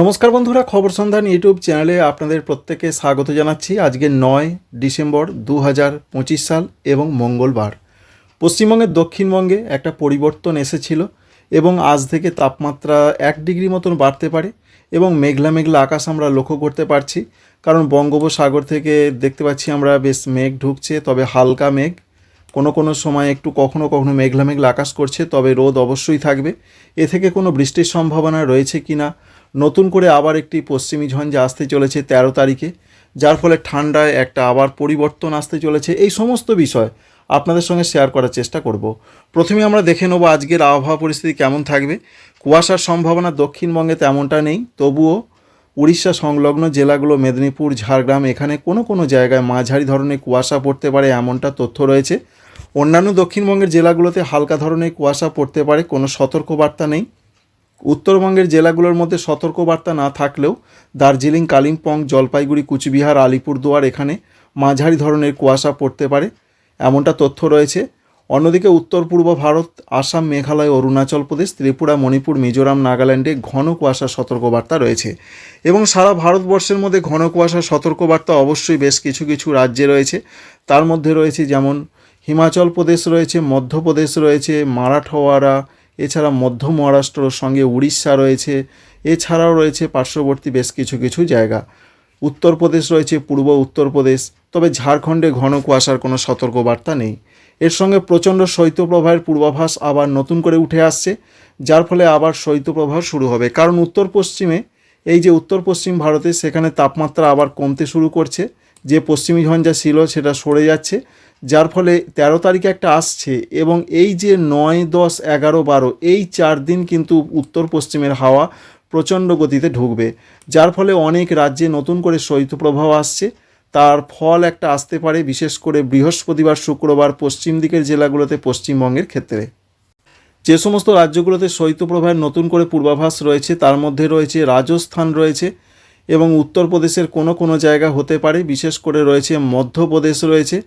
নমস্কার বন্ধুরা, খবর সন্ধান ইউটিউব চ্যানেলে আপনাদের প্রত্যেকে স্বাগত জানাচ্ছি। আজকে নয় ডিসেম্বর দু হাজার পঁচিশ সাল এবং মঙ্গলবার। পশ্চিমবঙ্গের দক্ষিণবঙ্গে একটা পরিবর্তন এসেছিল এবং আজ থেকে তাপমাত্রা এক ডিগ্রি মতন বাড়তে পারে এবং মেঘলা মেঘলা আকাশ আমরা লক্ষ্য করতে পারছি। কারণ বঙ্গোপসাগর থেকে দেখতে পাচ্ছি আমরা বেশ মেঘ ঢুকছে, তবে হালকা মেঘ। কোনো কোনো সময় একটু কখনো কখনো মেঘলা মেঘলা আকাশ করছে, তবে রোদ অবশ্যই থাকবে। এ থেকে কোনো বৃষ্টির সম্ভাবনা রয়েছে কি না নতুন করে আবার একটি পশ্চিমী ঝঞ্ঝা আসতে চলেছে তেরো তারিখে, যার ফলে ঠান্ডায় একটা আবার পরিবর্তন আসতে চলেছে। এই সমস্ত বিষয় আপনাদের সঙ্গে শেয়ার করার চেষ্টা করব। প্রথমে আমরা দেখে নেব আজকের আবহাওয়া পরিস্থিতি কেমন থাকবে। কুয়াশার সম্ভাবনা দক্ষিণবঙ্গে তেমনটা নেই, তবুও উড়িষ্যা সংলগ্ন জেলাগুলো মেদিনীপুর, ঝাড়গ্রাম, এখানে কোনো কোনো জায়গায় মাঝারি ধরনের কুয়াশা পড়তে পারে এমনটা তথ্য রয়েছে। অন্যান্য দক্ষিণবঙ্গের জেলাগুলোতে হালকা ধরনের কুয়াশা পড়তে পারে, কোনো সতর্কবার্তা নেই। উত্তরবঙ্গের জেলাগুলোর মধ্যে সতর্কবার্তা না থাকলেও দার্জিলিং, কালিম্পং, জলপাইগুড়ি, কুচবিহার, আলিপুরদুয়ার এখানে মাঝারি ধরনের কুয়াশা পড়তে পারে। এমনটা তথ্য রয়েছে। অন্যদিকে উত্তর পূর্ব ভারত, আসাম, মেঘালয়, অরুণাচল প্রদেশ, ত্রিপুরা, মণিপুর, মিজোরাম, নাগাল্যান্ডে ঘন কুয়াশার সতর্কবার্তা রয়েছে। এবং সারা ভারতবর্ষের মধ্যে ঘন কুয়াশার সতর্কবার্তা অবশ্যই বেশ কিছু কিছু রাজ্যে রয়েছে। তার মধ্যে রয়েছে যেমন হিমাচল প্রদেশ রয়েছে, মধ্যপ্রদেশ রয়েছে মারাঠওয়াড়া এছাড়া মধ্য মহারাষ্ট্রর সঙ্গে উড়িষ্যা রয়েছে, এছাড়াও রয়েছে পার্শ্ববর্তী বেশ কিছু কিছু জায়গা। উত্তরপ্রদেশ রয়েছে, পূর্ব উত্তরপ্রদেশ, তবে ঝাড়খণ্ডে ঘন কুয়াশার কোনো সতর্কবার্তা নেই। এর সঙ্গে প্রচণ্ড শৈত্যপ্রবাহের পূর্বাভাস আবার নতুন করে উঠে আসছে, যার ফলে আবার শৈত্যপ্রবাহ শুরু হবে। কারণ উত্তর পশ্চিমে এই যে উত্তর পশ্চিম ভারতে সেখানে তাপমাত্রা আবার কমতে শুরু করছে, যে পশ্চিমী ঝঞ্ঝা ছিল সেটা সরে যাচ্ছে যার ফলে তেরো তারিখে একটা আসছে এবং এই যে নয়, দশ, এগারো, বারো, এই চার দিন কিন্তু উত্তর পশ্চিমের হাওয়া প্রচণ্ড গতিতে ঢুকবে। যার ফলে অনেক রাজ্যে নতুন করে শৈত্যপ্রবাহ আসছে। তার ফল একটা আসতে পারে, বিশেষ করে বৃহস্পতিবার, শুক্রবার, পশ্চিম দিকের জেলাগুলোতে পশ্চিমবঙ্গের ক্ষেত্রে। যে সমস্ত রাজ্যগুলোতে শৈত্যপ্রবাহের নতুন করে পূর্বাভাস রয়েছে, তার মধ্যে রয়েছে রাজস্থান রয়েছে এবং উত্তরপ্রদেশের কোনো কোনো জায়গা হতে পারে। বিশেষ করে রয়েছে মধ্যপ্রদেশ রয়েছে।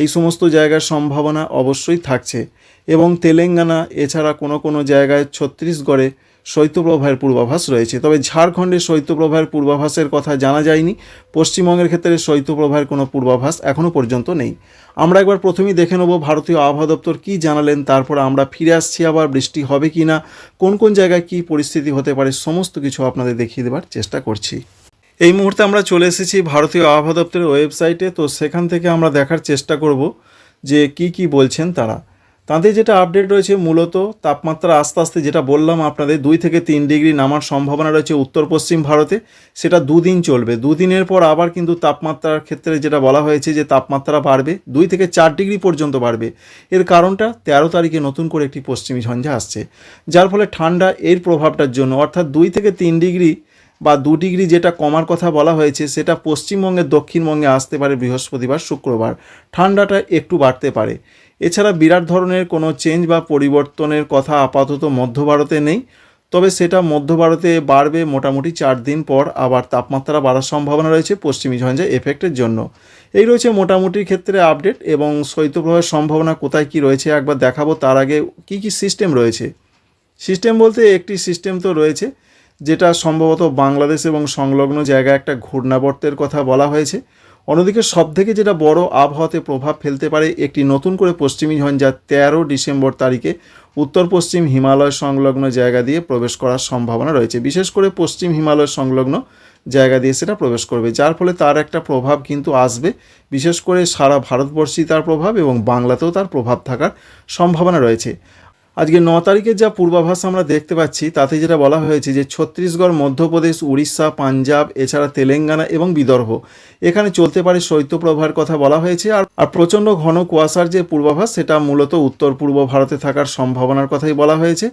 এই সমস্ত জায়গার সম্ভাবনা অবশ্যই থাকছে। এবং তেলেঙ্গানা, এছাড়া কোনো কোনো জায়গায় ছত্তিশগড়ে শৈত্যপ্রবাহের পূর্বাভাস রয়েছে। তবে ঝাড়খণ্ডে শৈত্যপ্রবাহের পূর্বাভাসের কথা জানা যায়নি। পশ্চিমবঙ্গের ক্ষেত্রে শৈত্যপ্রবাহের কোনো পূর্বাভাস এখনও পর্যন্ত নেই। আমরা একবার প্রথমেই দেখে নেব ভারতীয় আবহাওয়া দপ্তর কী জানালেন, তারপর আমরা ফিরে আসছি আবার বৃষ্টি হবে কি না কোন কোন জায়গায় কী পরিস্থিতি হতে পারে, সমস্ত কিছু আপনাদের দেখিয়ে দেবার চেষ্টা করছি। এই মুহূর্তে আমরা চলে এসেছি ভারতীয় আবহাওয়া দপ্তরের ওয়েবসাইটে। তো সেখান থেকে আমরা দেখার চেষ্টা করব যে কি কি বলছেন তারা। তাদের যেটা আপডেট রয়েছে মূলত তাপমাত্রা আস্তে আস্তে যেটা বললাম আপনাদের, দুই থেকে তিন ডিগ্রি নামার সম্ভাবনা রয়েছে উত্তর পশ্চিম ভারতে। সেটা দুদিন চলবে। দুদিনের পর আবার কিন্তু তাপমাত্রার ক্ষেত্রে যেটা বলা হয়েছে যে তাপমাত্রা বাড়বে, দুই থেকে চার ডিগ্রি পর্যন্ত বাড়বে। এর কারণটা তেরো তারিখে নতুন করে একটি পশ্চিমী ঝঞ্ঝা আসছে। যার ফলে ঠান্ডা এর প্রভাবটার জন্য, অর্থাৎ দুই থেকে তিন ডিগ্রি বা দু ডিগ্রি যেটা কমার কথা বলা হয়েছে, সেটা পশ্চিমবঙ্গের দক্ষিণবঙ্গে আসতে পারে বৃহস্পতিবার, শুক্রবার। ঠান্ডাটা একটু বাড়তে পারে। এছাড়া বিরাট ধরনের কোনো চেঞ্জ বা পরিবর্তনের কথা আপাতত মধ্য ভারতে নেই। তবে সেটা মধ্য ভারতে বাড়বে মোটামুটি চার দিন পর, আবার তাপমাত্রা বাড়ার সম্ভাবনা রয়েছে পশ্চিমী ঝঞ্ঝা এফেক্টের জন্য। এই রয়েছে মোটামুটির ক্ষেত্রে আপডেট এবং শৈত্যপ্রবাহের সম্ভাবনা কোথায় কি রয়েছে একবার দেখাবো। তার আগে কি কি সিস্টেম রয়েছে? সিস্টেম বলতে একটি সিস্টেম তো রয়েছে। যেটা সম্ভবত বাংলাদেশ এবং সংলগ্ন জায়গায় একটা ঘূর্ণাবর্তের কথা বলা হয়েছে। অন্যদিকে সবথেকে যেটা বড় আবহাওয়াতে প্রভাব ফেলতে পারে একটি নতুন করে পশ্চিমী ঝঞ্ঝা তেরো ডিসেম্বর তারিখে উত্তর পশ্চিম হিমালয় সংলগ্ন জায়গা দিয়ে প্রবেশ করার সম্ভাবনা রয়েছে। বিশেষ করে পশ্চিম হিমালয় সংলগ্ন জায়গা দিয়ে সেটা প্রবেশ করবে, যার ফলে তার একটা প্রভাব কিন্তু আসবে। বিশেষ করে সারা ভারতবর্ষেই তার প্রভাব এবং বাংলাতেও তার প্রভাব থাকার সম্ভাবনা রয়েছে। আজকে ন তারিখের যা পূর্বাভাস আমরা দেখতে পাচ্ছি, তাতে যেটা বলা হয়েছে যে ছত্তিশগড়, মধ্যপ্রদেশ, উড়িষ্যা, পাঞ্জাব, এছাড়া তেলেঙ্গানা এবং বিদর্ভ। এখানে চলতে পারে শৈত্যপ্রবাহের কথা বলা হয়েছে আর আর প্রচণ্ড ঘন কুয়াশার যে পূর্বাভাস, সেটা মূলত উত্তর পূর্ব ভারতে থাকার সম্ভাবনার কথাই বলা হয়েছে।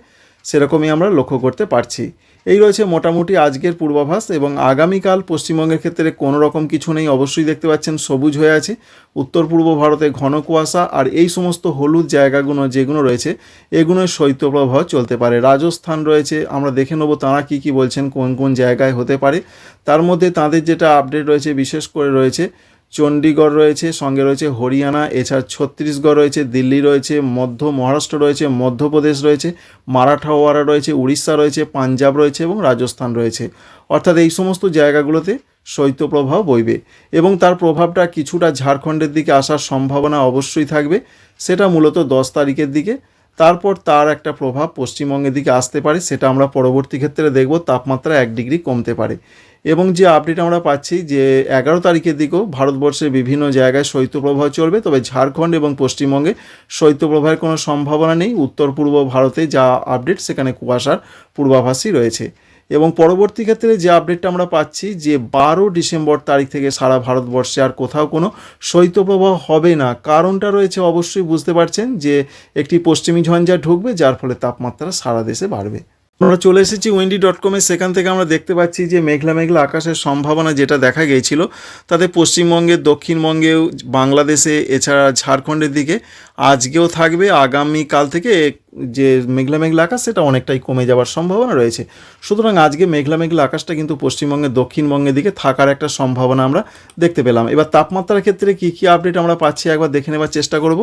সেরকমই আমরা লক্ষ্য করতে পারছি। এই রয়েছে মোটামুটি আজকের পূর্বাভাস এবং আগামীকাল পশ্চিমবঙ্গের ক্ষেত্রে কোনো রকম কিছু নেই, অবশ্যই দেখতে পাচ্ছেন সবুজ হয়ে আছে। উত্তর পূর্ব ভারতে ঘন কুয়াশা আর এই সমস্ত হলুদ জায়গাগুলো যেগুলো রয়েছে এগুলোর শৈত্যপ্রবাহ চলতে পারে। রাজস্থান রয়েছে, আমরা দেখে নেব তাঁরা কী কী বলছেন, কোন কোন জায়গায় হতে পারে। তার মধ্যে তাদের যেটা আপডেট রয়েছে, বিশেষ করে রয়েছে চণ্ডীগড় রয়েছে, সঙ্গে রয়েছে হরিয়ানা, এছাড়া ছত্তিশগড় রয়েছে, দিল্লি রয়েছে, মধ্য মহারাষ্ট্র রয়েছে, মধ্যপ্রদেশ রয়েছে, মারাঠাওয়ারা রয়েছে, উড়িষ্যা রয়েছে, পাঞ্জাব রয়েছে এবং রাজস্থান রয়েছে। অর্থাৎ এই সমস্ত জায়গাগুলোতে শৈত্যপ্রবাহ বইবে এবং তার প্রভাবটা কিছুটা ঝাড়খণ্ডের দিকে আসার সম্ভাবনা অবশ্যই থাকবে। সেটা মূলত দশ তারিখের দিকে। তারপর তার একটা প্রভাব পশ্চিমবঙ্গের দিকে আসতে পারে, সেটা আমরা পরবর্তী ক্ষেত্রে দেখব, তাপমাত্রা এক ডিগ্রি কমতে পারে। এবং যে আপডেট আমরা পাচ্ছি যে এগারো তারিখের দিকেও ভারতবর্ষের বিভিন্ন জায়গায় শৈত্যপ্রবাহ চলবে, তবে ঝাড়খণ্ড এবং পশ্চিমবঙ্গে শৈত্যপ্রবাহের কোনো সম্ভাবনা নেই। উত্তর পূর্ব ভারতে যা আপডেট সেখানে কুয়াশার পূর্বাভাসই রয়েছে। এবং পরবর্তী ক্ষেত্রে যে আপডেটটা আমরা পাচ্ছি যে বারো ডিসেম্বর তারিখ থেকে সারা ভারতবর্ষে আর কোথাও কোনো শৈত্যপ্রবাহ হবে না। কারণটা রয়েছে অবশ্যই বুঝতে পারছেন যে একটি পশ্চিমী ঝঞ্ঝা ঢুকবে, যার ফলে তাপমাত্রা সারা দেশে বাড়বে। আমরা চলে এসেছি উইন্ডি ডট কমে সেখান থেকে আমরা দেখতে পাচ্ছি যে মেঘলা মেঘলা আকাশের সম্ভাবনা যেটা দেখা গিয়েছিল, তাতে পশ্চিমবঙ্গের, দক্ষিণবঙ্গেও, বাংলাদেশে, এছাড়া ঝাড়খণ্ডের দিকে আজকেও থাকবে, আগামীকাল থেকে যে মেঘলা মেঘলা আকাশ, সেটা অনেকটাই কমে যাওয়ার সম্ভাবনা রয়েছে। সুতরাং আজকে মেঘলা মেঘলা আকাশটা কিন্তু পশ্চিমবঙ্গের দক্ষিণবঙ্গের দিকে থাকার একটা সম্ভাবনা আমরা দেখতে পেলাম। এবার তাপমাত্রার ক্ষেত্রে কী কী আপডেট আমরা পাচ্ছি একবার দেখে নেবার চেষ্টা করব।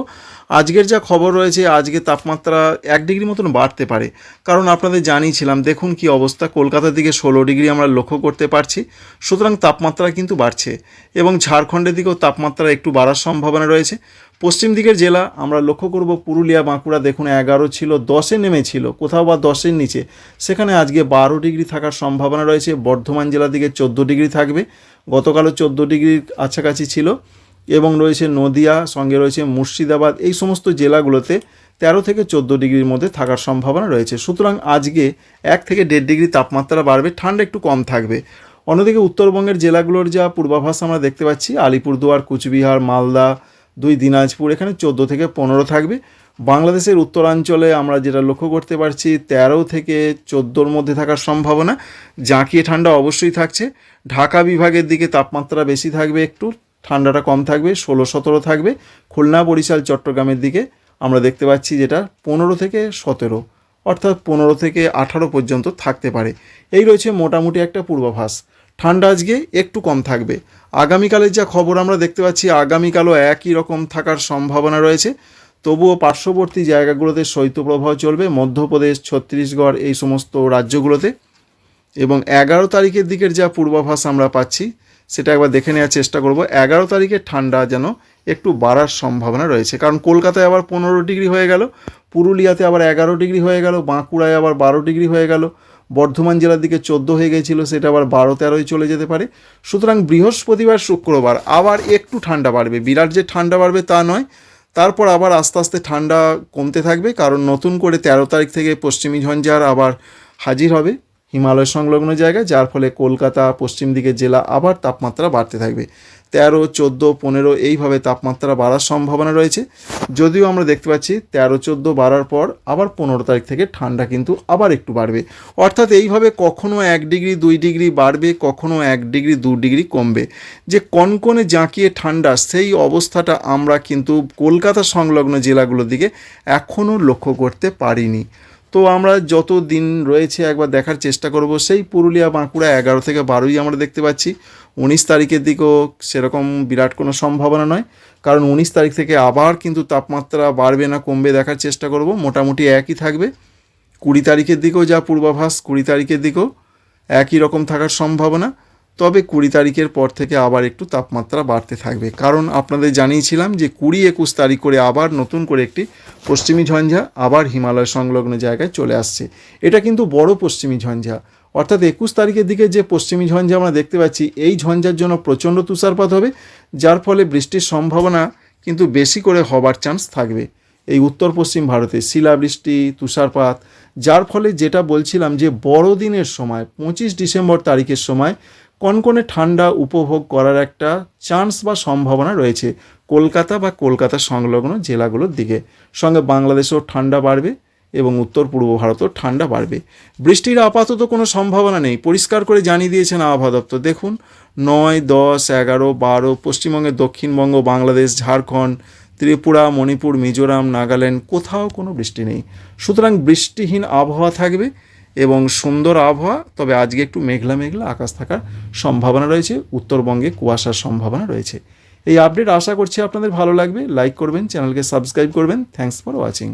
আজকের যা খবর রয়েছে, আজকে তাপমাত্রা এক ডিগ্রি মতন বাড়তে পারে। কারণ আপনাদের জানিয়েছিলাম, দেখুন কি অবস্থা, কলকাতার দিকে ষোলো ডিগ্রি আমরা লক্ষ্য করতে পারছি। সুতরাং তাপমাত্রা কিন্তু বাড়ছে এবং ঝাড়খণ্ডের দিকেও তাপমাত্রা একটু বাড়ার সম্ভাবনা রয়েছে। পশ্চিম দিকের জেলা, আমরা লক্ষ্য করব পুরুলিয়া, বাঁকুড়া, দেখুন এগারো ছিল, দশে নেমেছিল, কোথাও বা দশের নিচে। সেখানে আজকে বারো ডিগ্রি থাকার সম্ভাবনা রয়েছে, বর্ধমান জেলার দিকে চোদ্দ ডিগ্রি থাকবে, গতকালও চোদ্দ ডিগ্রির কাছাকাছি ছিল, এবং রয়েছে নদিয়া, সঙ্গে রয়েছে মুর্শিদাবাদ, এই সমস্ত জেলাগুলোতে তেরো থেকে চোদ্দ ডিগ্রির মধ্যে থাকার সম্ভাবনা রয়েছে। সুতরাং আজকে এক থেকে দেড় ডিগ্রি তাপমাত্রা বাড়বে, ঠান্ডা একটু কম থাকবে। অন্যদিকে উত্তরবঙ্গের জেলাগুলোর যা পূর্বাভাস আমরা দেখতে পাচ্ছি, আলিপুরদুয়ার, কুচবিহার, মালদা দুই দিনাজপুর, এখানে চোদ্দ থেকে পনেরো থাকবে। বাংলাদেশের উত্তরাঞ্চলে আমরা যেটা লক্ষ্য করতে পারছি, তেরো থেকে চোদ্দোর মধ্যে থাকার সম্ভাবনা। জাঁকিয়ে ঠান্ডা অবশ্যই থাকছে। ঢাকা বিভাগের দিকে তাপমাত্রা বেশি থাকবে একটু, ঠান্ডাটা কম থাকবে, ষোলো সতেরো থাকবে। খুলনা, বরিশাল, চট্টগ্রামের দিকে আমরা দেখতে পাচ্ছি যেটা পনেরো থেকে সতেরো, অর্থাৎ পনেরো থেকে আঠারো পর্যন্ত থাকতে পারে। এই রয়েছে মোটামুটি একটা পূর্বাভাস। ঠান্ডা আজকে একটু কম থাকবে। আগামীকালের যা খবর আমরা দেখতে পাচ্ছি, আগামীকালও একই রকম থাকার সম্ভাবনা রয়েছে। তবুও পার্শ্ববর্তী জায়গাগুলোতে শৈত্যপ্রবাহ চলবে। মধ্যপ্রদেশ, ছত্তিশগড় এই সমস্ত রাজ্যগুলোতে। এবং এগারো তারিখের দিকের যা পূর্বাভাস আমরা পাচ্ছি, সেটা একবার দেখে নেওয়ার চেষ্টা করব। এগারো তারিখের ঠান্ডা যেন একটু বাড়ার সম্ভাবনা রয়েছে। কারণ কলকাতায় আবার পনেরো ডিগ্রি হয়ে গেল, পুরুলিয়াতে আবার এগারো ডিগ্রি হয়ে গেল, বাঁকুড়ায় আবার বারো ডিগ্রি হয়ে গেল। বর্ধমান জেলার দিকে চোদ্দ হয়ে গেছিল সেটা আবার বারো তেরোই চলে যেতে পারে। সুতরাং বৃহস্পতিবার শুক্রবার আবার একটু ঠান্ডা বাড়বে। বিরাট যে ঠান্ডা বাড়বে তা নয়, তারপর আবার আস্তে আস্তে ঠান্ডা কমতে থাকবে, কারণ নতুন করে তেরো তারিখ থেকে পশ্চিমী ঝঞ্ঝার আবার হাজির হবে। হিমালয় সংলগ্ন জায়গায়, যার ফলে কলকাতা, পশ্চিম দিকের জেলা আবার তাপমাত্রা বাড়তে থাকবে। তেরো, চোদ্দ, পনেরো এইভাবে তাপমাত্রা বাড়ার সম্ভাবনা রয়েছে। যদিও আমরা দেখতে পাচ্ছি তেরো, চোদ্দ বাড়ার পর আবার পনেরো তারিখ থেকে ঠান্ডা কিন্তু আবার একটু বাড়বে। অর্থাৎ এইভাবে কখনো এক ডিগ্রি, দুই ডিগ্রি বাড়বে, কখনো এক ডিগ্রি, দু ডিগ্রি কমবে। যে কনকনে জাঁকিয়ে ঠান্ডা, সেই অবস্থাটা আমরা কিন্তু কলকাতা সংলগ্ন জেলাগুলোর দিকে এখনও লক্ষ্য করতে পারিনি। তো আমরা যত দিন রয়েছে একবার দেখার চেষ্টা করব। সেই পুরুলিয়া বাঁকুড়া এগারো থেকে বারোই আমরা দেখতে পাচ্ছি। উনিশ তারিখের দিকেও সেরকম বিরাট কোনো সম্ভাবনা নয়। কারণ উনিশ তারিখ থেকে আবার কিন্তু তাপমাত্রা বাড়বে না, কমবে দেখার চেষ্টা করব। মোটামুটি একই থাকবে। কুড়ি তারিখের দিকেও যা পূর্বাভাস, কুড়ি তারিখের দিকেও একই রকম থাকার সম্ভাবনা। তবে কুড়ি তারিখের পর থেকে আবার একটু তাপমাত্রা বাড়তে থাকবে। কারণ আপনাদের জানিয়েছিলাম যে কুড়ি একুশ তারিখ করে আবার নতুন করে একটি পশ্চিমী ঝঞ্ঝা আবার হিমালয় সংলগ্ন জায়গায় চলে আসছে। এটা কিন্তু বড় পশ্চিমী ঝঞ্ঝা। অর্থাৎ একুশ তারিখের দিকে যে পশ্চিমী ঝঞ্ঝা আমরা দেখতে পাচ্ছি, এই ঝঞ্ঝার জন্য প্রচণ্ড তুষারপাত হবে, যার ফলে বৃষ্টির সম্ভাবনা কিন্তু বেশি করে হবার চান্স থাকবে। এই উত্তর পশ্চিম ভারতে শিলাবৃষ্টি, তুষারপাত, যার ফলে যেটা বলছিলাম যে বড়দিনের সময়, পঁচিশ ডিসেম্বর তারিখের সময় কনকনে ঠান্ডা উপভোগ করার একটা চান্স বা সম্ভাবনা রয়েছে কলকাতা বা কলকাতা সংলগ্ন জেলাগুলোর দিকে। সঙ্গে বাংলাদেশেও ঠান্ডা বাড়বে এবং উত্তর পূর্ব ভারতেও ঠান্ডা বাড়বে। বৃষ্টির আপাতত কোনো সম্ভাবনা নেই। পরিষ্কার করে জানিয়ে দিয়েছেন আবহাওয়া দপ্তর। দেখুন, নয়, দশ, এগারো, বারো, পশ্চিমবঙ্গের দক্ষিণবঙ্গ, বাংলাদেশ, ঝাড়খণ্ড, ত্রিপুরা, মণিপুর, মিজোরাম, নাগাল্যান্ড, কোথাও কোনো বৃষ্টি নেই। সুতরাং বৃষ্টিহীন আবহাওয়া থাকবে। এবং সুন্দর আবহাওয়া, তবে আজকে একটু মেঘলা মেঘলা আকাশ থাকার সম্ভাবনা রয়েছে, উত্তরবঙ্গে কুয়াশার সম্ভাবনা রয়েছে। এই আপডেট আশা করছি আপনাদের ভালো লাগবে। লাইক করবেন চ্যানেলকে সাবস্ক্রাইব করবেন। Thanks for watching